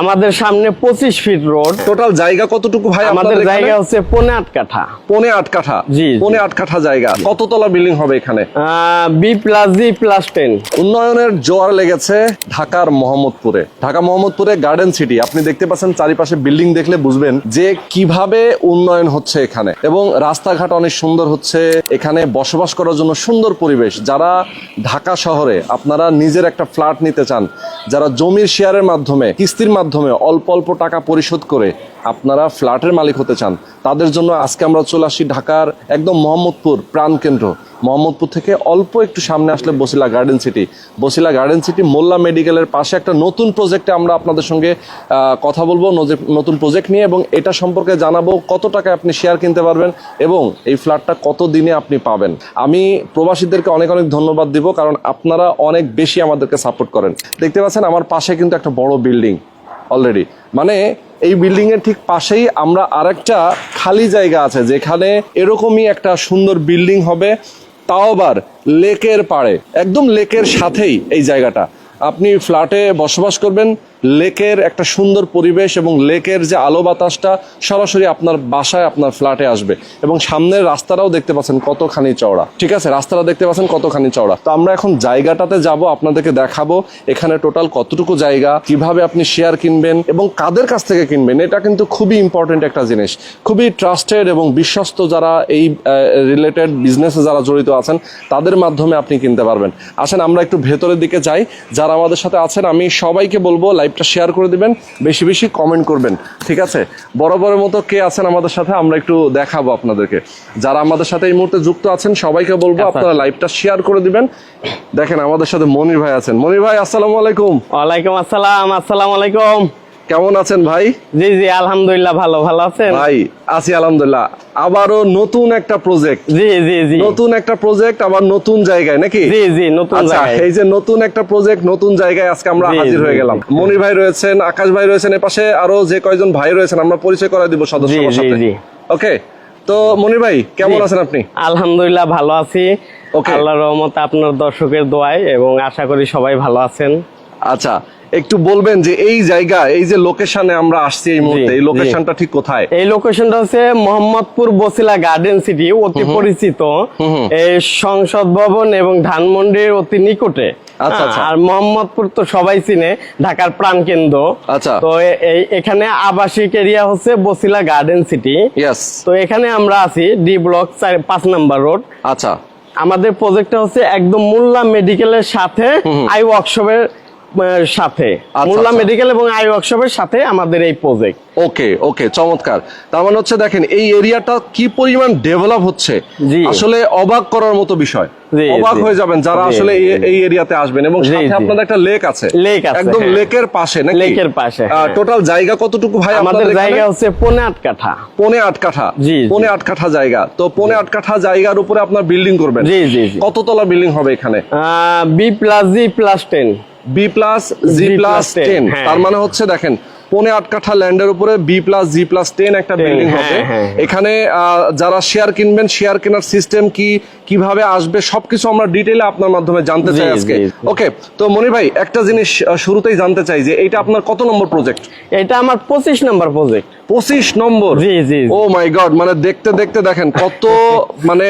আমাদের সামনে পঁচিশ ফিট রোড টোটাল জায়গা কতটুকু ভাই আমাদের জায়গা? হচ্ছে পনে আট কাঠা। পৌনে আট কাঠা? জি, পনে পৌনে আট কাঠা জায়গা। কততলা বিল্ডিং হবে এখানে? B plus G plus ten উন্নয়নের জোয়ার লেগেছে ঢাকার মোহাম্মদপুরে। ঢাকা মোহাম্মদপুরে গার্ডেন সিটি আপনি দেখতে পাচ্ছেন চারিপাশে বিল্ডিং দেখলে বুঝবেন যে কীভাবে উন্নয়ন হচ্ছে এখানে। এবং রাস্তাঘাট অনেক সুন্দর হচ্ছে। এখানে বসবাস করার জন্য সুন্দর পরিবেশ। যারা ঢাকা শহরে আপনারা নিজের একটা ফ্ল্যাট নিতে চান যারা জমির শেয়ারের মাধ্যমে কিস্তির মাধ্যমে অল্প অল্প টাকা পরিশোধ করে আপনারা ফ্ল্যাটের মালিক হতে চান, তাদের জন্য আজকে আমরা চলে আসি ঢাকার একদম মোহাম্মদপুর প্রাণকেন্দ্র মোহাম্মদপুর থেকে অল্প একটু সামনে আসলে Basila garden city. Basila garden city Mollah মেডিকেলের পাশে একটা নতুন প্রজেক্টে আমরা আপনাদের সঙ্গে কথা বলব নতুন প্রজেক্ট নিয়ে এবং এটা সম্পর্কে জানাব কত টাকায় আপনি শেয়ার কিনতে পারবেন এবং এই ফ্ল্যাটটা কত দিনে আপনি পাবেন। আমি প্রবাসীদেরকে অনেক অনেক ধন্যবাদ দিব, কারণ আপনারা অনেক বেশি আমাদেরকে সাপোর্ট করেন। দেখতে পাচ্ছেন আমার পাশে কিন্তু একটা বড় বিল্ডিং অলরেডি মানে এই বিল্ডিং এর ঠিক পাশেই আমরা আরেকটা খালি জায়গা আছে, যেখানে এরকমই একটা সুন্দর বিল্ডিং হবে, তাও আবার লেকের পাড়ে, একদম লেকের সাথেই এই জায়গাটা। আপনি ফ্ল্যাটে বসবাস করবেন লেকের একটা সুন্দর পরিবেশ এবং লেকের যে আলো বাতাসটা সরাসরি আপনার বাসায়, আপনার ফ্ল্যাটে আসবে। এবং সামনের রাস্তাটাও দেখতে পাচ্ছেন কতখানি চওড়া। ঠিক আছে? রাস্তাটা দেখতে পাচ্ছেন কতখানি চওড়া। তো আমরা এখন জায়গাটাতে যাব, আপনাদেরকে দেখাবো এখানে টোটাল কতটুকু জায়গা, কীভাবে আপনি শেয়ার কিনবেন এবং কাদের কাছ থেকে কিনবেন। এটা কিন্তু খুবই ইম্পর্টেন্ট একটা জিনিস। খুবই ট্রাস্টেড এবং বিশ্বস্ত যারা এই রিলেটেড বিজনেসে যারা জড়িত আছেন, তাদের মাধ্যমে আপনি কিনতে পারবেন। আসেন, আমরা একটু ভেতরের দিকে যাই। যারা আমাদের সাথে আছেন, আমি সবাইকে বলব লাইভটা শেয়ার করে দিবেন বেশি বেশি কমেন্ট করবেন ঠিক আছে? বড় বরাবরের মতো কে আছেন আমাদের সাথে আমরা একটু দেখাবো আপনাদেরকে। যারা আমাদের সাথে এই মুহূর্তে যুক্ত আছেন সবাইকে বলব আচ্ছা। আপনারা লাইভটা শেয়ার করে দিবেন। দেখেন আমাদের সাথে মনির ভাই আছেন। মনির ভাই আসসালামু আলাইকুম। ওয়ালাইকুম আসসালাম আসসালামু আলাইকুম। কেমন আছেন ভাই? জি জি আলহামদুলিল্লাহ ভালো ভালো আছেন? ভাই আছি আলহামদুলিল্লাহ। আবারও নতুন একটা প্রজেক্ট জি জি জি। নতুন একটা প্রজেক্ট আবার নতুন জায়গায় নাকি? জি জি নতুন আচ্ছা জায়গায়। এই যে নতুন একটা প্রজেক্ট নতুন জায়গায় আজকে আমরা হাজির হয়ে গেলাম। মনির ভাই রয়েছেন আকাশ ভাই রয়েছেন এপাশে আরও যে কয়জন ভাই রয়েছেন আমরা পরিচয় করাই দিব সদস্য জি, জি, সাথে। জি। ওকে তো মনির ভাই কেমন আছেন আপনি? আলহামদুলিল্লাহ ভালো আছি. আল্লাহর রহমতে আপনার দর্শকের দোয়ায় এবং আশা করি সবাই ভালো আছেন। আচ্ছা একটু বলবেন যে এই জায়গা এই যে লোকেশনে আমরা আসছি এই মুহূর্তে এই লোকেশনটা ঠিক কোথায়? এই লোকেশনটা হচ্ছে মোহাম্মদপুর বসিলা গার্ডেন সিটি অতি পরিচিত। এই সংসদ ভবন এবং ধানমন্ডির অতি নিকটে। আচ্ছা, আচ্ছা। আর মোহাম্মদপুর তো সবাই চিনে ঢাকার প্রাণকেন্দ্র। আচ্ছা। তো এই এখানে আবাসিক এরিয়া হচ্ছে বসিলা গার্ডেন সিটি তো এখানে আমরা আছি ডি ব্লক পাঁচ নাম্বার রোড আচ্ছা। আমাদের প্রজেক্টটা হচ্ছে একদম মোল্লা মেডিকেলের সাথে আই ওয়ার্কশপের সাথে। মোল্লা আচ্ছা। মেডিকেল এবং আই ওয়ার্কশপের সাথে আমাদের এই প্রজেক্ট ওকে ওকে চমৎকার। তার মানে হচ্ছে দেখেন এই এরিয়াটা কি পরিমাণ ডেভেলপ হচ্ছে? আসলে অবাক করার মতো বিষয়। অবাক হয়ে যাবেন যারা আসলে এই- এরিয়াতে আসবেন এবং সাথে আপনাদের একটা লেক আছে। লেক আছে, একদম হ্যাঁ। লেকের পাশে নাকি? লেকের পাশে, হ্যাঁ। টোটাল জায়গা কতটুকু ভাই আমাদের জায়গা? হচ্ছে পৌনে আট কাঠা। পৌনে আট কাঠা। জি। পৌনে আট কাঠা জায়গা। তো পৌনে আট কাঠা জায়গার উপরে আপনার বিল্ডিং করবেন। জি, জি, জি। কততলা বিল্ডিং হবে এখানে? B plus G plus ten B plus G plus ten হ্যাঁ। তার মানে হচ্ছে দেখেন পৌনে আট কাঠা ল্যান্ডের উপরে B plus G plus ten একটা বিল্ডিং হ্যাঁ, হবে হ্যাঁ। এখানে আহ, যারা শেয়ার কিনবেন শেয়ার কেনার সিস্টেম কি কীভাবে আসবে সবকিছু আমরা ডিটেইলে আপনার মাধ্যমে জানতে চাই আজকে। ওকে তো মনির ভাই একটা জিনিস শুরুতেই জানতে চাই যে এটা আপনার কত নম্বর প্রজেক্ট এটা আমার পঁচিশ নাম্বার প্রজেক্ট পঁচিশ নম্বর। জি, জি, জি। ও মাই গড মানে দেখতে দেখতে দেখেন কত মানে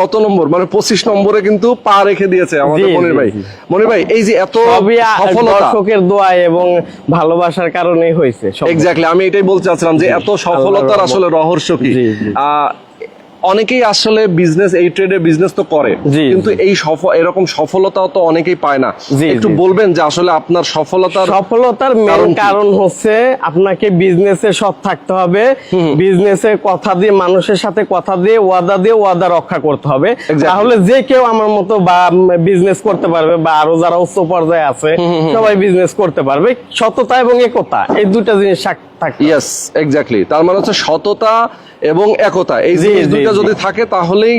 কত নম্বর? মানে পঁচিশ নম্বরে কিন্তু পা রেখে দিয়েছে আমাদের মনির ভাই। মনির ভাই এই যে এত দর্শকের দোয়ায় এবং ভালোবাসার কারণে হয়েছে। এক্স্যাক্টলি আমি এটাই বলতে চাচ্ছিলাম যে এত সফলতার আসলে রহস্য কি? অনেকেই আসলে বিজনেস এই ট্রেডে বিজনেস তো করে। কিন্তু এই সফল এরকম সফলতাও তো অনেকেই পায় না। একটু বলবেন যে আসলে আপনার সফলতার সফলতার মেন কারণ হচ্ছে আপনাকে বিজনেসে সৎ থাকতে হবে। বিজনেসে কথা দিয়ে মানুষের সাথে কথা দিয়ে ওয়াদা দিয়ে ওয়াদা রক্ষা করতে হবে। তাহলে যে কেউ আমার মতো বা বিজনেস করতে পারবে বা আরও যারা উচ্চ পর্যায়ে আছে সবাই বিজনেস করতে পারবে। সততা এবং একতা এই দুটা জিনিস থাক- থাকতে। ইয়েস এক্স্যাক্টলি তার মানে হচ্ছে সততা এবং একতা। এই জিনিস জি, দুইটা যদি থাকে তাহলেই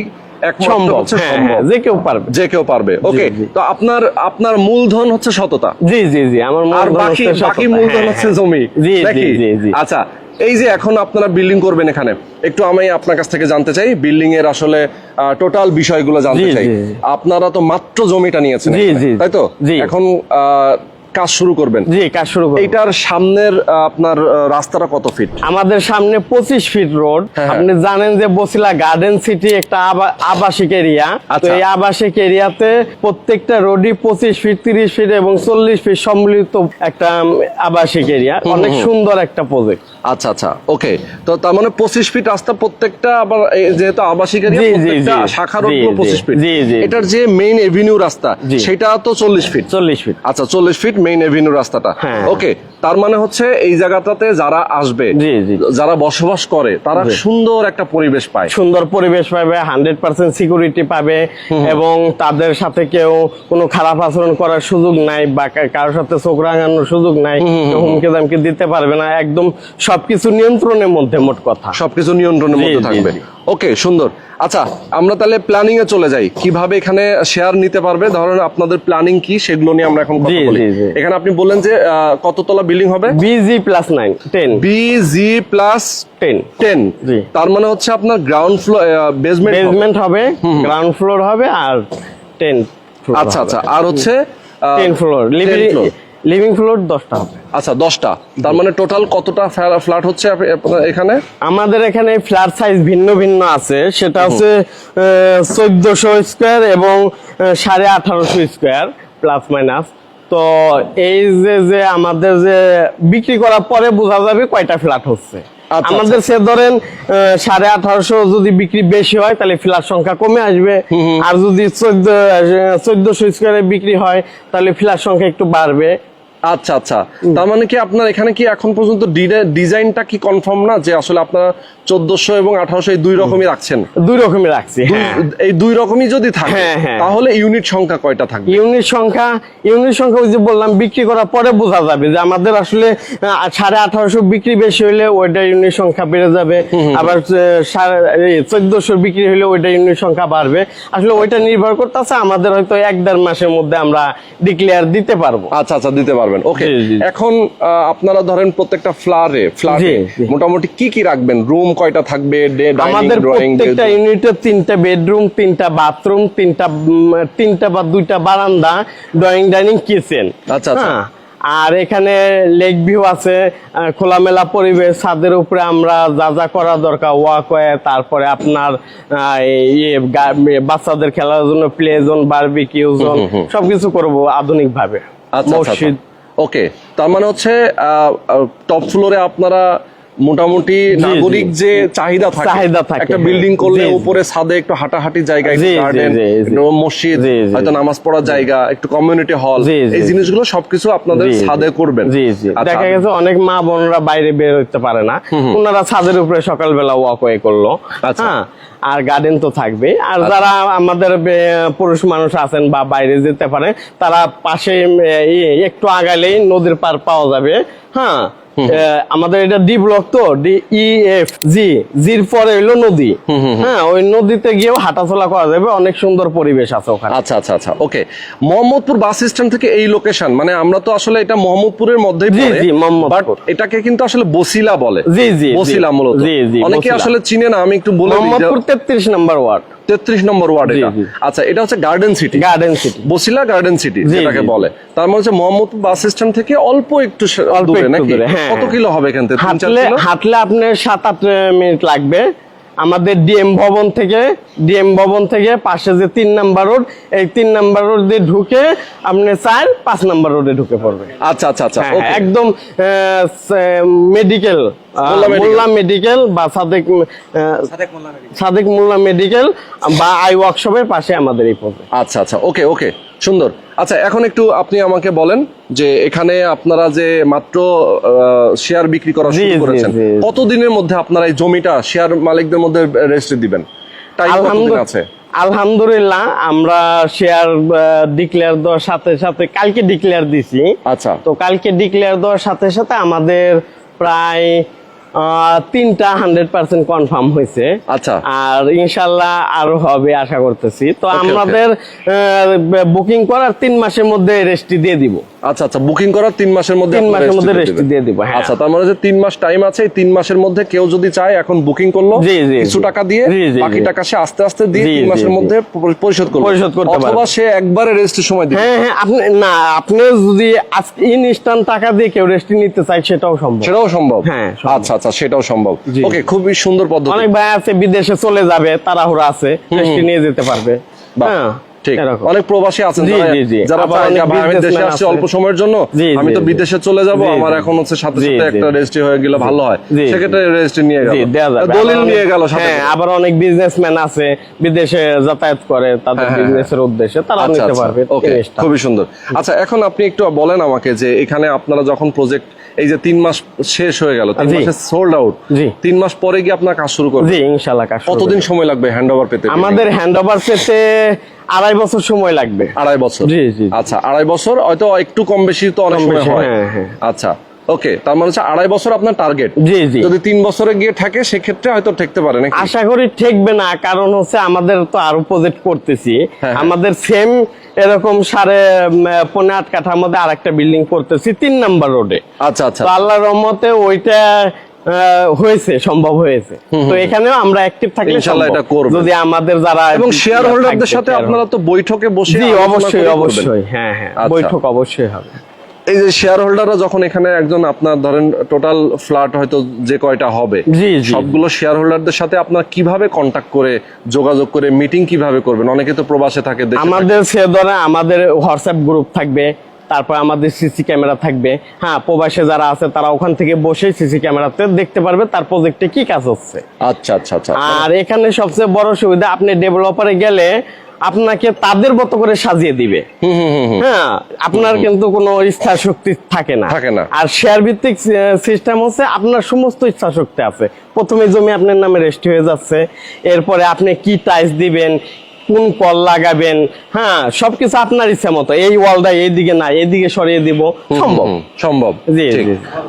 সম্ভব হচ্ছে সম্ভব। যে কেউ পারবে। যে কেউ পারবে। ওকে তো আপনার আপনার মূলধন হচ্ছে সততা। জি জি জি আমার আর বাকি বাকি মূলধন হচ্ছে। জমি। জি জি জি জি। আচ্ছা এই যে এখন আপনারা বিল্ডিং করবেন এখানে একটু আমি আপনার কাছ থেকে জানতে চাই বিল্ডিং এর আসলে টোটাল বিষয়গুলো জানতে চাই। আপনারা তো মাত্র জমিটা নিয়েছেন জি, জি। তাই তো? জি। এখন আহ, কাজ শুরু করবেন। জি কাজ শুরু করবেন এটার সামনের আপনার রাস্তাটা কত ফিট আমাদের সামনে পঁচিশ ফিট রোড। আপনি জানেন যে বসিলা গার্ডেন সিটি একটা আবা- আবাসিক এরিয়া তো আচ্ছা। এই আবাসিক এরিয়াতে প্রত্যেকটা রোডই পঁচিশ ফিট তিরিশ ফিট এবং চল্লিশ ফিট সম্মিলিত একটা আবাসিক এরিয়া অনেক সুন্দর একটা প্রজেক্ট আচ্ছা আচ্ছা ওকে তো তার মানে পঁচিশ ফিট রাস্তা প্রত্যেকটা আবার যেহেতু আবাসিক পঁচিশ ফিট। এটার যে মেইন এভিনিউ রাস্তা সেটা তো চল্লিশ ফিট চল্লিশ ফিট আচ্ছা চল্লিশ ফিট মেইন এভিনিউ রাস্তাটা। হ্যাঁ। ওকে তার মানে হচ্ছে এই জায়গাটাতে যারা আসবে। যারা বসবাস করে তারা সুন্দর একটা পরিবেশ পায়। সুন্দর পরিবেশ পাবে হান্ড্রেড পার্সেন্ট সিকিউরিটি পাবে এবং তাদের সাথে কেউ কোনো খারাপ আচরণ করার সুযোগ নাই বা কারোর সাথে চোখ রাঙানোর সুযোগ নাই হুমকি দামকি দিতে পারবে না। একদম সবকিছু নিয়ন্ত্রণের মধ্যে মোট কথা। সবকিছু নিয়ন্ত্রণের মধ্যে থাকবে। ওকে সুন্দর। আচ্ছা আমরা তাহলে প্ল্যানিং এ চলে যাই। কীভাবে এখানে শেয়ার নিতে পারবে? ধরেন আপনাদের প্ল্যানিং কি? সেগুলো নিয়ে আমরা এখন কথা বলি। এখানে আপনি বললেন যে কততলা বিল্ডিং হবে? B G plus nine ten B G plus ten ten. তার মানে হচ্ছে আপনার গ্রাউন্ড ফ্লোর বেসমেন্ট বেসমেন্ট হবে। গ্রাউন্ড ফ্লোর হবে আর টেন আচ্ছা আচ্ছা। আর হচ্ছে ten floor living. Living floor দশটা হবে। আচ্ছা দশটা। তার মানে টোটাল কতটা ফ্ল্যাট হচ্ছে এখানে? আমাদের এখানে ফ্ল্যাট সাইজ ভিন্ন ভিন্ন আছে। সেটা হচ্ছে চোদ্দশো স্কোয়ার এবং সাড়ে আঠারোশো স্কোয়ার প্লাস মাইনাস তো এই যে যে আমাদের যে বিক্রি করার পরে বোঝা যাবে কয়টা ফ্ল্যাট হচ্ছে। আচ্ছা, আমাদের সে ধরেন সাড়ে আঠারোশো যদি বিক্রি বেশি হয় তাহলে ফ্ল্যাট সংখ্যা কমে আসবে। আর যদি চোদ্দ চোদ্দশো স্কোয়ারে বিক্রি হয় তাহলে ফ্ল্যাট সংখ্যা একটু বাড়বে। আচ্ছা আচ্ছা। তার মানে কি আপনার এখানে কি এখন পর্যন্ত ডিজাইনটা কি কনফার্ম না যে আসলে আপনারা চোদ্দশো এবং আঠারোশো এই দুই রকমই রাখছেন? দুই রকমই রাখছি হ্যাঁ। এই দুই রকমই যদি থাকে হ্যাঁ, হ্যাঁ। তাহলে ইউনিট সংখ্যা কয়টা থাকবে? ইউনিট সংখ্যা ইউনিট সংখ্যা ওই যে বললাম বিক্রি করার পরে বোঝা যাবে যে আমাদের আসলে সাড়ে আঠারোশো বিক্রি বেশি হলে ওইটা ইউনিট সংখ্যা বেড়ে যাবে। আবার চোদ্দশো বিক্রি হলে ওইটা ইউনিট সংখ্যা বাড়বে। আসলে ওইটা নির্ভর করতেছে আমাদের হয়তো এক দেড় মাসের মধ্যে আমরা ডিক্লেয়ার দিতে পারব। আচ্ছা আচ্ছা দিতে পারবেন। ওকে। এখন আপনারা ধরেন প্রত্যেকটা ফ্লারে জি। মোটামুটি কি কি রাখবেন? রুম কয়টা থাকবে? ডে আমাদের প্রত্যেকটা ইউনিটে তিনটা বেডরুম তিনটা বাথরুম তিনটা তিনটা বা দুইটা বারান্দা ড্রয়িং ডাইনিং কিচেন আচ্ছা, আচ্ছা। আর এখানে লেক ভিউ আছে খোলামেলা পরিবেশ ছাদের উপরে আমরা যা যা করা দরকার ওয়াকওয়ে তারপরে আপনার ইয়ে বাচ্চাদের খেলার জন্য প্লে জোন বারবিকিউ জোন সবকিছু করব আধুনিক ভাবে আচ্ছা আচ্ছা। মসজিদ ওকে তার মানে হচ্ছে টপ ফ্লোরে আপনারা মোটামুটি নাগরিক যে চাহিদা থাকে চাহিদা থাকে, একটা হ্যাঁ। বিল্ডিং করলে জি, জি। উপরে ছাদে একটু হাঁটাহাঁটি জায়গা গার্ডেন মসজিদ। হয়তো নামাজ পড়ার জায়গা একটু কমিউনিটি হল। এই জিনিসগুলো সবকিছু আপনাদের। ছাদে করবেন আচ্ছা, দেখা গেছে অনেক মা বোনরা বাইরে বের হতে পারে না ওনারা ছাদের উপরে সকালবেলা ওয়াকওয়ে করল আচ্ছা। হ্যাঁ আর গার্ডেন তো থাকবে আর যারা আমাদের পুরুষ মানুষ আছেন বা বাইরে যেতে পারে তারা পাশে একটু আগালেই নদীর পার পাওয়া যাবে। হ্যাঁ? আমাদের এটা ডি ব্লক তো ডি ই এফ জি জির পরে হইল নদী। হ্যাঁ ওই নদীতে গিয়েও হাঁটাচলা করা যাবে অনেক সুন্দর পরিবেশ আছে ওখানে। আচ্ছা আচ্ছা আচ্ছা ওকে। মোহাম্মদপুর বাস স্ট্যান্ড থেকে এই লোকেশন মানে আমরা তো আসলে এটা মোহাম্মদপুরের মধ্যে জি, জি, মোহাম্মদপুর। বাট এটাকে কিন্তু আসলে বসিলা বলে। জি, জি। বসিলা মূলত। জি, জি, অনেকে আসলে চিনে না আমি একটু বলে মোহাম্মদপুর তেত্রিশ নম্বর ওয়ার্ড। তেত্রিশ নম্বর ওয়ার্ড এটা। আচ্ছা এটা হচ্ছে garden city garden city Basila garden city যেটাকে বলে। তার মানে হচ্ছে মোহাম্মদপুর বাস স্ট্যান্ড থেকে অল্প একটু অল্প দূরে নাকি? হ্যাঁ, কত হ্যাঁ। কিলো হবে এখান থেকে? হাঁটলে হাঁটলে আপনার সাত আট মিনিট লাগবে। আমাদের ডিএম ভবন থেকে ডিএম ভবন থেকে পাশে যে তিন নাম্বার রোড এই তিন নাম্বার রোড দিয়ে ঢুকে আপনি চার পাঁচ নাম্বার রোডে ঢুকে পড়বে। আচ্ছা আচ্ছা আচ্ছা হ্যাঁ, একদম মেডিকেল মোল্লা মেডিকেল বা সাদেক সাদেক মোল্লা মেডিকেল বা আই ওয়ার্কশপের পাশে আমাদের এই পড়বে। আচ্ছা আচ্ছা ওকে ওকে সুন্দর। আচ্ছা এখন একটু আপনি আমাকে বলেন যে এখানে আপনারা যে মাত্র শেয়ার বিক্রি করা শুরু করেছেন কতদিনের মধ্যে আপনারা এই জমিটা শেয়ার মালিকদের মধ্যে রেজিস্ট্রি দিবেন? আছে? আলহামদুলিল্লাহ আমরা শেয়ার ডিক্লেয়ার দেওয়ার সাথে সাথে কালকে ডিক্লেয়ার দিছি। আচ্ছা। তো কালকে ডিক্লেয়ার দেওয়ার সাথে সাথে আমাদের প্রায় তিনটা হান্ড্রেড পার্সেন্ট কনফার্ম হয়েছে আচ্ছা। আর ইনশাল্লাহ আরও হবে আশা করতেছি তো. আমাদের বুকিং করার তিন মাসের মধ্যে রেস্টটি দিয়ে দিব আচ্ছা আচ্ছা বুকিং করার তিন মাসের মধ্যে তিন মাসের মধ্যে দিবেন। দিয়ে দিব। হ্যাঁ। আচ্ছা তার মানে যে তিন মাস টাইম আছে এই তিন মাসের মধ্যে কেউ যদি চায় এখন বুকিং করল কিছু টাকা দিয়ে বাকি টাকা সে আস্তে আস্তে দিয়ে তিন মাসের মধ্যে পরিশোধ করবে। পরিশোধ করতে অথবা সে একবারে রেজিস্ট্রি সময় দিবে। হ্যাঁ হ্যাঁ আপনি না আপনি যদি আজকে ইনস্ট্যান্ট টাকা দিয়ে কেউ রেস্ট্রি নিতে চায় সেটাও সম্ভব। সেটাও সম্ভব? হ্যাঁ, আচ্ছা আচ্ছা সেটাও সম্ভব। ওকে খুবই সুন্দর পদ্ধতি। অনেক ভাই আছে বিদেশে চলে যাবে তাড়াহুড়া আছে রেস্ট্রি নিয়ে যেতে পারবে। হ্যাঁ। ঠিক। অনেক প্রবাসী আছেন যারা- আমি দেশে আসছি অল্প সময়ের জন্য। আমি তো বিদেশে চলে যাব আমার এখন হচ্ছে সাথে সাথে একটা রেজিস্ট্রি হয়ে গেলে ভালো হয়। সেক্ষেত্রে রেজিস্ট্রি নিয়ে গেল। দলিল নিয়ে গেল সাথে হ্যাঁ আবার অনেক বিজনেসম্যান আছে বিদেশে যাতায়াত করে তাদের হ্যাঁ, হ্যাঁ, বিজনেসের উদ্দেশ্যে তারা আচ্ছা নিতে আচ্ছা। পারবে ওকে খুবই সুন্দর। আচ্ছা এখন আপনি একটু বলেন আমাকে যে এখানে আপনারা যখন প্রজেক্ট এই যে তিন মাস শেষ হয়ে গেল তিন মাসে সোল্ড আউট তিন মাস পরে গিয়ে আপনার কাজ শুরু করবেন? জি ইনশাল্লাহ কাজ কতদিন সময় লাগবে হ্যান্ড ওভার পেতে? আমাদের হ্যান্ড ওভার পেতে আড়াই বছর সময় লাগবে। আড়াই বছর। জি, জি। আচ্ছা আড়াই বছর হয়তো একটু কম বেশি তো অনেক সময় হয়। হ্যাঁ, হ্যাঁ। আচ্ছা ওকে তার মানে হচ্ছে আড়াই বছর আপনার টার্গেট জি জি। যদি তিন বছরে গিয়ে থাকে সেক্ষেত্রে হয়তো ঠেকতে পারে নাকি? আশা করি ঠেকবে না কারণ হচ্ছে আমাদের তো আরও প্রজেক্ট করতেছি। হ্যাঁ। আমাদের সেম এরকম সাড়ে পনেরো আট কাঠার মধ্যে আরেকটা বিল্ডিং করতেছি তিন নাম্বার রোডে আচ্ছা আচ্ছা। তো আল্লাহর রহমতে ওইটা হয়েছে সম্ভব হয়েছে তো এখানেও আমরা অ্যাক্টিভ থাকলে ইনশাআল্লাহ এটা করবেন। যদি আমাদের যারা এবং শেয়ার হোল্ডারদের সাথে আপনারা তো বৈঠকে বসে জি অবশ্যই অবশ্যই হ্যাঁ হ্যাঁ আচ্ছা। বৈঠক অবশ্যই হবে এই যে শেয়ার হোল্ডাররা যখন এখানে একজন আপনার ধরেন টোটাল ফ্ল্যাট হয়তো যে কয়টা হবে। সবগুলো শেয়ার হোল্ডারদের সাথে আপনার কীভাবে কন্টাক্ট করে যোগাযোগ করে মিটিং কীভাবে করবেন অনেকে তো প্রবাসে থাকে। আমাদের সে ধরে আমাদের হোয়াটসঅ্যাপ গ্রুপ থাকবে তারপর আমাদের সিসি ক্যামেরা থাকবে। হ্যাঁ প্রবাসে যারা আছে তারা ওখান থেকে বসে সিসি ক্যামেরাতে দেখতে পারবে তার প্রজেক্টে কি কাজ হচ্ছে। আচ্ছা আচ্ছা আচ্ছা। আর এখানে সবচেয়ে বড় সুবিধা আপনি ডেভেলপারে গেলে আপনাকে তাদের মতো করে সাজিয়ে দিবে। হ্যাঁ আপনার কিন্তু কোনো ইচ্ছা শক্তি থাকে না। থাকে না। আর শেয়ার ভিত্তিক সিস্টেম হচ্ছে আপনার সমস্ত ইচ্ছা শক্তি আছে। প্রথমে জমি আপনার নামে রেস্ট হয়ে যাচ্ছে। এরপরে আপনি কি টাইস দিবেন কোন কল লাগাবেন? হ্যাঁ সবকিছু আপনার ইচ্ছা মতো। এই ওয়ালটা এইদিকে না এইদিকে সরিয়ে দিব। সম্ভব। সম্ভব। জি।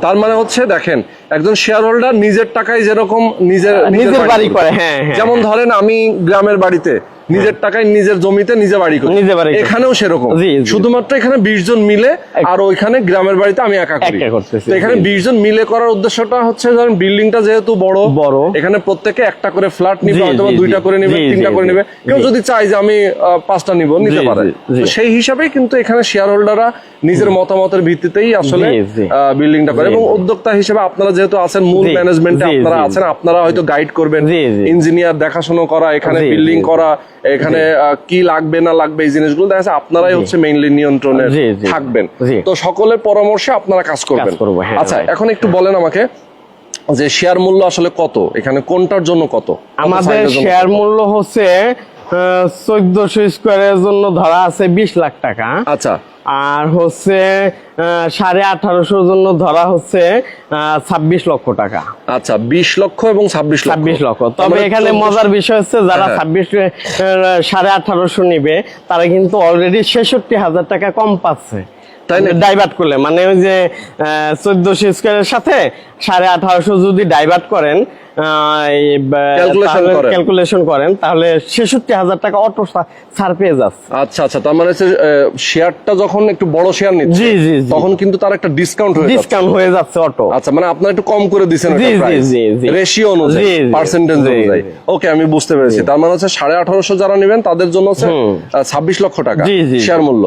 তার মানে হচ্ছে দেখেন একজন শেয়ার হোল্ডার নিজের টাকায় যেরকম নিজের নিজের বাড়ি করে, হ্যাঁ, হ্যাঁ, যেমন ধরেন আমি গ্রামের বাড়িতে নিজের টাকায় নিজের জমিতে নিজে বাড়ি করি। নিজে বাড়ি এখানেও সেরকম। শুধুমাত্র এখানে বিশ জন মিলে আর ওইখানে গ্রামের বাড়িতে আমি একা করি। তো এখানে বিশ জন মিলে করার উদ্দেশ্যটা হচ্ছে ধরেন বিল্ডিংটা যেহেতু বড় বড়। এখানে প্রত্যেকে একটা করে ফ্ল্যাট নিবে অথবা দুইটা করে নিবে তিনটা করে। নিবে। কেউ যদি চায় যে আমি পাঁচটা নিব নিতে পারে। সেই হিসাবেই কিন্তু এখানে শেয়ার হোল্ডাররা নিজের মতামতের ভিত্তিতেই আসলে। বিল্ডিংটা করে। এবং উদ্যোক্তা হিসেবে আপনারা যেহেতু আছেন মূল ম্যানেজমেন্টে আপনারা আছেন আপনারা হয়তো গাইড করবেন। ইঞ্জিনিয়ার দেখাশোনা করা এখানে বিল্ডিং করা এখানে কি লাগবে না লাগবে এই জিনিসগুলো দেখা যাচ্ছে আপনারাই হচ্ছে মেইনলি নিয়ন্ত্রণে। থাকবেন। তো সকলের পরামর্শে আপনারা কাজ করবেন। হ্যাঁ, আচ্ছা এখন একটু বলেন আমাকে যে শেয়ার মূল্য আসলে কত? এখানে কোনটার জন্য কত? আমাদের শেয়ার মূল্য হচ্ছে চোদ্দশো স্কোয়ারের জন্য ধরা আছে বিশ লাখ টাকা। আচ্ছা। আর হচ্ছে সাড়ে আঠারোশোর জন্য ধরা হচ্ছে ছাব্বিশ লক্ষ টাকা। আচ্ছা বিশ লক্ষ এবং ছাব্বিশ ছাব্বিশ লক্ষ। তবে মানে এখানে মজার বিষয় হচ্ছে যারা হ্যাঁ। ছাব্বিশ সাড়ে আঠারোশো নিবে তারা কিন্তু অলরেডি ছেষট্টি হাজার টাকা কম পাচ্ছে। ডাইভার্ট করলে। মানে ওই যে চোদ্দশো স্কোয়ারের সাথে সাড়ে আঠারোশো যদি ডাইভার্ট করেন। ক্যালকুলেশন করেন। তাহলে ছেষট্টি হাজার টাকা অটো ছাড় পেয়ে যাচ্ছে আচ্ছা আচ্ছা তার মানে শেয়ারটা যখন একটু বড় শেয়ার নিচ্ছে জি, জি। তখন কিন্তু তার একটা ডিসকাউন্ট হয়ে ডিসকাউন্ট হয়ে যাচ্ছে অটো আচ্ছা মানে আপনারা একটু কম করে দিচ্ছেন জি, জি, জি। রেশিও অনুযায়ী পার্সেন্টেজ অনুযায়ী। ওকে আমি বুঝতে পেরেছি। তার মানে হচ্ছে সাড়ে আঠারোশো যারা নেবেন তাদের জন্য হচ্ছে ছাব্বিশ লক্ষ টাকা শেয়ার মূল্য।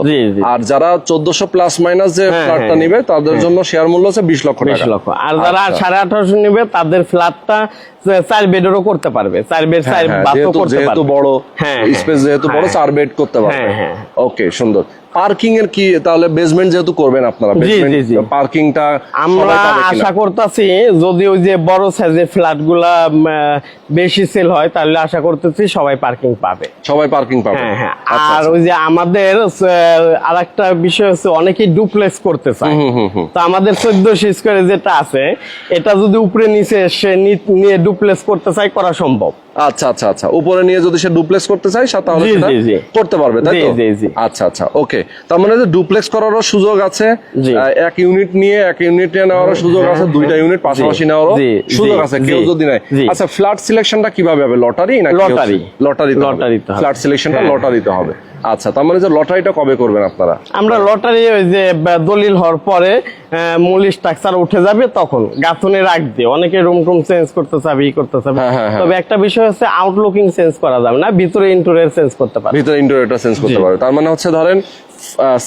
আর যারা চোদ্দশো প্লাস মাইনাস যে হ্যাঁ, ফ্ল্যাটটা হ্যাঁ। নিবে তাদের জন্য শেয়ার মূল্য হচ্ছে বিশ লক্ষ টাকা। আর যারা আচ্ছা। সাড়ে আঠারোশো নিবে তাদের ফ্ল্যাটটা চার বেডেরও করতে পারবে চার বেড চার হ্যাঁ, হ্যাঁ, বাথও যেহেতু করতে যেহেতু পারবে বড় হ্যাঁ স্পেস যেহেতু বড় হ্যাঁ। চার বেড করতে পারবে হ্যাঁ, হ্যাঁ। ওকে সুন্দর পার্কিং এর কি তাহলে বেসমেন্ট যেহেতু করবেন আপনারা। পার্কিংটা আমরা আশা করতেছি যদি ওই যে বড় সাইজের ফ্ল্যাটগুলা বেশি সেল হয় তাহলে আশা করতেছি সবাই পার্কিং পাবে। সবাই পার্কিং পাবে। হ্যাঁ হ্যাঁ। আচ্ছা, আর আচ্ছা। ওই যে আমাদের আর একটা বিষয় হচ্ছে অনেকেই ডুপ্লেক্স করতে চায়। তো আমাদের চোদ্দশো স্কোয়ারে যেটা আছে এটা যদি উপরে নিচে সে নি- নিয়ে ডুপ্লেক্স করতে চাই করা সম্ভব। আচ্ছা আচ্ছা আচ্ছা উপরে নিয়ে যদি সে ডুপ্লেক্স করতে চায় সে তাহলে। করতে পারবে তাই তো। আচ্ছা আচ্ছা ওকে তার মানে যে ডুপ্লেক্স করারও সুযোগ আছে এক ইউনিট নিয়ে এক ইউনিট নেওয়ারও সুযোগ আছে দুইটা ইউনিট পাশাপাশি নেওয়ারও সুযোগ আছে কেউ যদি নাই। আচ্ছা ফ্ল্যাট সিলেকশনটা কীভাবে হবে লটারি না লটারি। Lottery lottery. ফ্ল্যাট সিলেকশনটা। লটারিতে হবে আচ্ছা তার মানে যে লটারিটা কবে করবেন আপনারা? আমরা লটারি ওই যে দলিল হওয়ার পরে মূল স্ট্রাকচার উঠে যাবে তখন। গাঁথনি রাখবে অনেকে রুম টুম চেঞ্জ করতে চাবে ই করতে চাবে। হ্যাঁ, হ্যাঁ, হ্যাঁ। তবে একটা বিষয় হচ্ছে আউটলুকিং চেঞ্জ করা যাবে না ভিতরে ইন্টেরিয়র চেঞ্জ করতে পারে ভিতরে ইন্টারনেটটা চেঞ্জ করতে। পারবে। তার মানে হচ্ছে ধরেন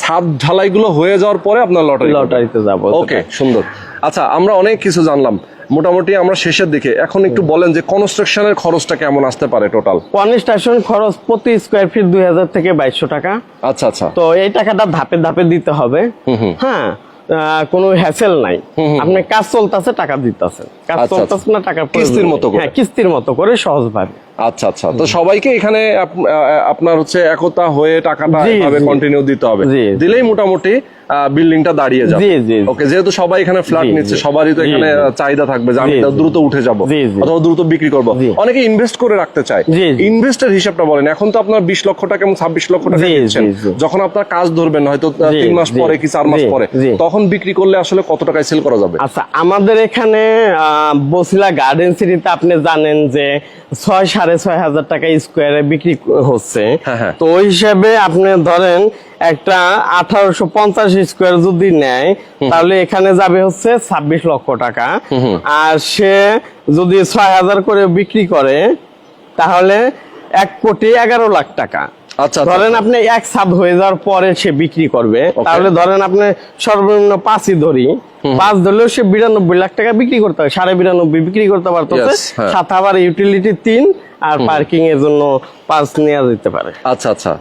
ছাদ ঢালাইগুলো হয়ে যাওয়ার পরে আপনার লটারি লটারিতে যাব। ওকে সুন্দর। আচ্ছা আমরা অনেক কিছু জানলাম। মোটামুটি আমরা শেষের দিকে। এখন একটু বলেন যে কনস্ট্রাকশনের খরচটা কেমন আসতে পারে টোটাল কনস্ট্রাকশন খরচ প্রতি স্কোয়ার ফিট দুই হাজার থেকে বাইশশো টাকা। আচ্ছা আচ্ছা। তো এই টাকাটা ধাপে ধাপে দিতে হবে। হ্যাঁ কোনো হ্যাসেল নাই। আপনি কাজ চলতেছে টাকা দিতেছে কাজ আচ্ছা, চলতেছে না টাকা কিস্তির মতো করে। হ্যাঁ কিস্তির মতো করে সহজভাবে। আচ্ছা আচ্ছা। তো সবাইকে এখানে আপ- আপনার হচ্ছে একতা হয়ে টাকাটা কন্টিনিউ দিতে হবে। দিলেই মোটামুটি বিল্ডিংটা দাঁড়িয়ে যাবে। ওকে যেহেতু সবাই এখানে ফ্ল্যাট নিচ্ছে সবারই তো এখানে চাহিদা থাকবে যে আমি। দ্রুত উঠে যাব। অথবা দ্রুত বিক্রি করব অনেকে ইনভেস্ট করে রাখতে চায়। ইনভেস্টের হিসাবটা বলেন এখন তো আপনার বিশ লক্ষ টাকা এবং ছাব্বিশ লক্ষ টাকা দিচ্ছেন। যখন আপনার কাজ ধরবেন হয়তো তিন মাস পরে কি চার মাস পরে তখন বিক্রি করলে আসলে কত টাকায় সেল করা যাবে আচ্ছা আমাদের এখানে বসিলা গার্ডেন সিটিতে আপনি জানেন যে ছয় সাড়ে ছয় হাজার টাকা স্কোয়ারে বিক্রি হচ্ছে হ্যাঁ, হ্যাঁ। তো ওই হিসাবে আপনি ধরেন একটা আঠারোশো পঞ্চাশ স্কোয়ার যদি নেয় তাহলে এখানে যাবে হচ্ছে ছাব্বিশ লক্ষ টাকা। আর সে যদি ছয় হাজার করে বিক্রি করে তাহলে এক কোটি এগারো লাখ টাকা। আচ্ছা, আচ্ছা। ধরেন আপনি এক সাদ হয়ে যাওয়ার পরে সে বিক্রি করবে তাহলে ধরেন আপনি সর্বনিম্ন পাঁচই ধরি পাঁচ ধরলেও সে বিরানব্বই লাখ টাকা বিক্রি করতে হবে সাড়ে বিরানব্বই বিক্রি করতে Yes, হ্যাঁ। আবার ইউটিলিটি তিন আর পার্কিং এর জন্য পাঁচ নেওয়া যেতে পারে। আচ্ছা আচ্ছা।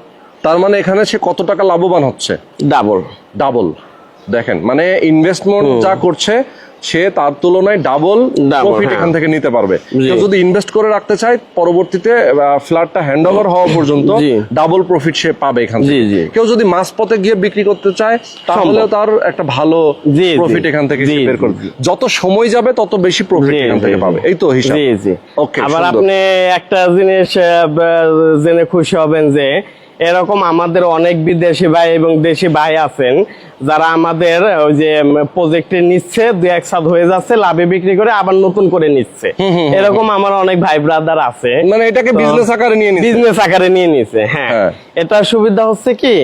তার মানে এখানে সে কত টাকা লাভবান হচ্ছে? ডাবল ডাবল দেখেন মানে ইনভেস্টমেন্ট যা করছে সে তার তুলনায় ডাবল প্রফিট হ্যাঁ। এখান থেকে নিতে পারবে। কেউ যদি ইনভেস্ট করে রাখতে চায় পরবর্তীতে ফ্ল্যাটটা হ্যান্ড ওভার হওয়া পর্যন্ত ডাবল প্রফিট সে পাবে এখান থেকে। কেউ যদি মাঝপথে গিয়ে বিক্রি করতে চায় তাহলে তার একটা ভালো। প্রফিট এখান থেকে বের করবে। যত সময় যাবে তত বেশি প্রফিট এখান থেকে পাবে। এই তো হিসাব। ওকে আবার আপনি একটা জিনিস জেনে খুশি হবেন যে এরকম আমাদের অনেক বিদেশি ভাই এবং দেশি ভাই আছেন যারা আমাদের ওই যে প্রজেক্টে নিচ্ছে দুই এক সাথ হয়ে যাচ্ছে লাভে বিক্রি করে আবার নতুন করে নিচ্ছে। এরকম আমার অনেক ভাই ব্রাদার আছে। মানে এটাকে বিজনেস আকারে নিয়ে বিজনেস আকারে নিয়ে নিছে হ্যাঁ। হ্যাঁ। এটা সুবিধা হচ্ছে কি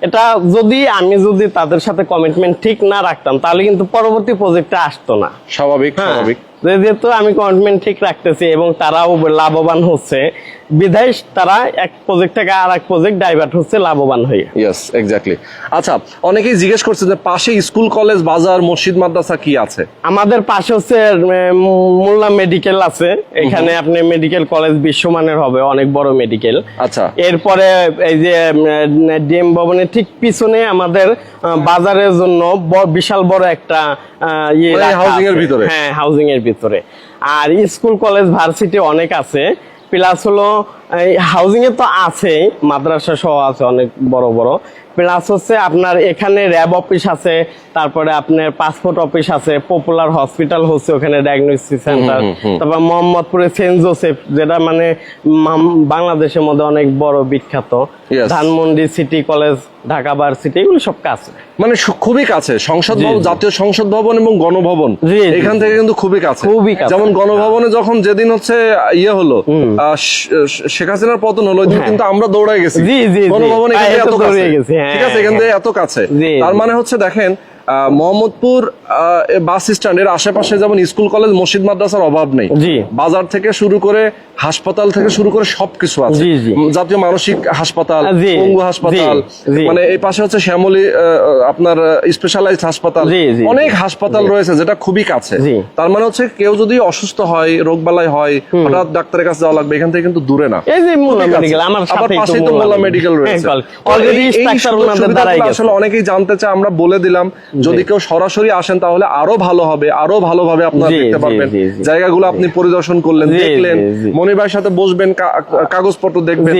এটা যদি আমি যদি তাদের সাথে কমিটমেন্ট ঠিক না রাখতাম তাহলে কিন্তু পরবর্তী প্রজেক্টে আসতো না। স্বাভাবিক হ্যাঁ, স্বাভাবিক। যেহেতু আমি কমিটমেন্ট ঠিক রাখতেছি এবং তারাও লাভবান হচ্ছে বিধায় তারা এক প্রজেক্ট থেকে আর এক প্রজেক্ট ডাইভার্ট হচ্ছে লাভবান হয়ে। ইয়েস এক্স্যাক্টলি আচ্ছা অনেকেই জিজ্ঞেস করছে যে পাশে স্কুল কলেজ বাজার মসজিদ মাদ্রাসা কি আছে? আমাদের পাশে হচ্ছে মোল্লা মেডিকেল আছে। এখানে আপনি মেডিকেল কলেজ বিশ্বমানের হবে অনেক বড় মেডিকেল আচ্ছা। এরপরে এই যে ডিএম ভবনের ঠিক পিছনে আমাদের বাজারের জন্য বিশাল বড় একটা ইয়ে housing এর। ভিতরে? হ্যাঁ হাউজিং এর ভিতরে। আর স্কুল কলেজ ভার্সিটি অনেক আছে। প্লাস হলো হাউজিং এ তো আছেই মাদ্রাসা সহ আছে অনেক বড় বড়। প্লাস হচ্ছে আপনার এখানে র্যাব অফিস আছে তারপরে আপনার পাসপোর্ট অফিস আছে পপুলার হসপিটাল হচ্ছে ওখানে ডায়াগনোসিস সেন্টার তারপর মোহাম্মদপুরে সেন্ট জোসেফ যেটা মানে বাংলাদেশের মধ্যে অনেক বড় বিখ্যাত। Dhanmondi city college Dhaka varsity এগুলো সব কাছে। মানে খুবই কাছে। সংসদ ভবন জাতীয় সংসদ ভবন এবং গণভবন। এখান থেকে কিন্তু খুবই কাছে। খুবই যেমন গণভবনে যখন যেদিন হচ্ছে ইয়ে হলো শেখ হাসিনার পতন হলো কিন্তু আমরা দৌড়ায় গেছি। জি, জি, জি। গণভবন এত কাছে। গেছি, হ্যাঁ, ঠিক আছে এখান থেকে এত কাছে। তার মানে হচ্ছে দেখেন মোহাম্মদপুর বাস স্ট্যান্ডের আশেপাশে যেমন স্কুল কলেজ মসজিদ মাদ্রাসার অভাব নেই। বাজার থেকে শুরু করে হাসপাতাল থেকে শুরু করে সবকিছু আছে। জাতীয় মানসিক হাসপাতাল পঙ্গু হাসপাতাল। মানে এই পাশে হচ্ছে শ্যামলী আপনার স্পেশালাইজড হাসপাতাল। অনেক হাসপাতাল রয়েছে যেটা খুবই কাছে। তার মানে হচ্ছে কেউ যদি অসুস্থ হয় রোগ বালাই হয় হঠাৎ ডাক্তারের কাছে যাওয়া লাগবে এখান থেকে কিন্তু দূরে না। এই যে মোল্লা মেডিকেল আমার আবার পাশেই তো মোল্লা মেডিকেল রয়েছে। অলরেডি এই- এই স্ট্রাকচার ওনাদের দ্বারাই গেছে আসলে অনেকেই জানতে চায় আমরা বলে দিলাম। যদি কেউ সরাসরি আসেন তাহলে আরও ভালো হবে আরও ভালোভাবে আপনারা দেখতে পারবেন। জায়গাগুলো আপনি পরিদর্শন করলেন দেখলেন জি, জি। ভাইয়ের সাথে বসবেন কাগজপত্র দেখবেন।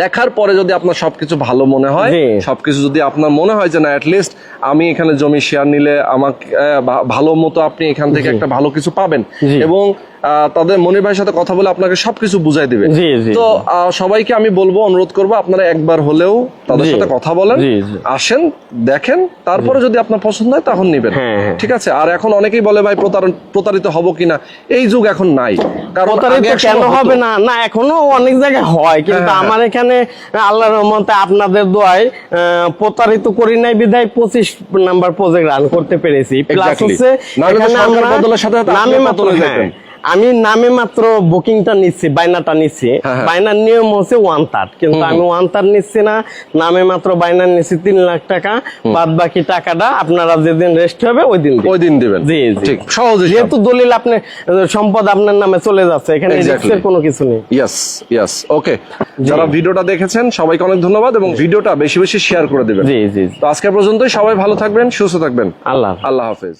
দেখার পরে যদি আপনার সবকিছু ভালো মনে হয় সবকিছু যদি আপনার মনে হয় যে না লিস্ট আমি এখানে জমি শেয়ার নিলে আমাকে ভালো মতো আপনি এখান থেকে একটা ভালো কিছু পাবেন। এবং তাদের মনির ভাইয়ের সাথে কথা বলে আপনাকে সবকিছু বুঝাই দিবে। তো সবাইকে আমি বলব অনুরোধ করব আপনারা একবার হলেও তাদের সাথে কথা বলেন। আসেন দেখেন তারপরে যদি আপনার পছন্দ হয় তখন নিবেন। হ্যাঁ, হ্যাঁ। ঠিক আছে? আর এখন অনেকেই বলে ভাই প্রতারিত হব কিনা? এই যুগ এখন নাই। কারণ প্রতারিত কেন হবে না? না এখনও অনেক জায়গায় হয় কিন্তু হ্যাঁ, হ্যাঁ। আমার এখানে আল্লাহর রহমতে আপনাদের দোয়ায় প্রতারিত করি নাই বিধায় পঁচিশ নাম্বার প্রজেক্ট রান করতে পেরেছি। প্লাস হচ্ছে সাথে নামে মাত্র। আমি নামে মাত্র বুকিংটা নিচ্ছি বাইনাটা নিচ্ছি। হ্যাঁ, হ্যাঁ। বাইনার নিয়ম হচ্ছে ওয়ান থার্ড কিন্তু আমি ওয়ান থার্ড নিচ্ছি না নামে মাত্র বাইনার নিচ্ছি তিন লাখ টাকা। বাদ বাকি টাকাটা আপনারা যেদিন রেস্ট হবে ওই দিন। ওই দিন দিবেন। জি জি। ঠিক সহজ যেহেতু দলিল আপনি সম্পদ আপনার নামে চলে যাচ্ছে এখানে. রিস্কের কোনো কিছু নেই। ইয়েস ইয়েস ওকে যারা ভিডিওটা দেখেছেন সবাইকে অনেক ধন্যবাদ এবং ভিডিওটা বেশি বেশি শেয়ার করে দিবেন। জি জি জি। তো আজকে পর্যন্তই সবাই ভালো থাকবেন সুস্থ থাকবেন। আল্লাহ আল্লাহ হাফেজ।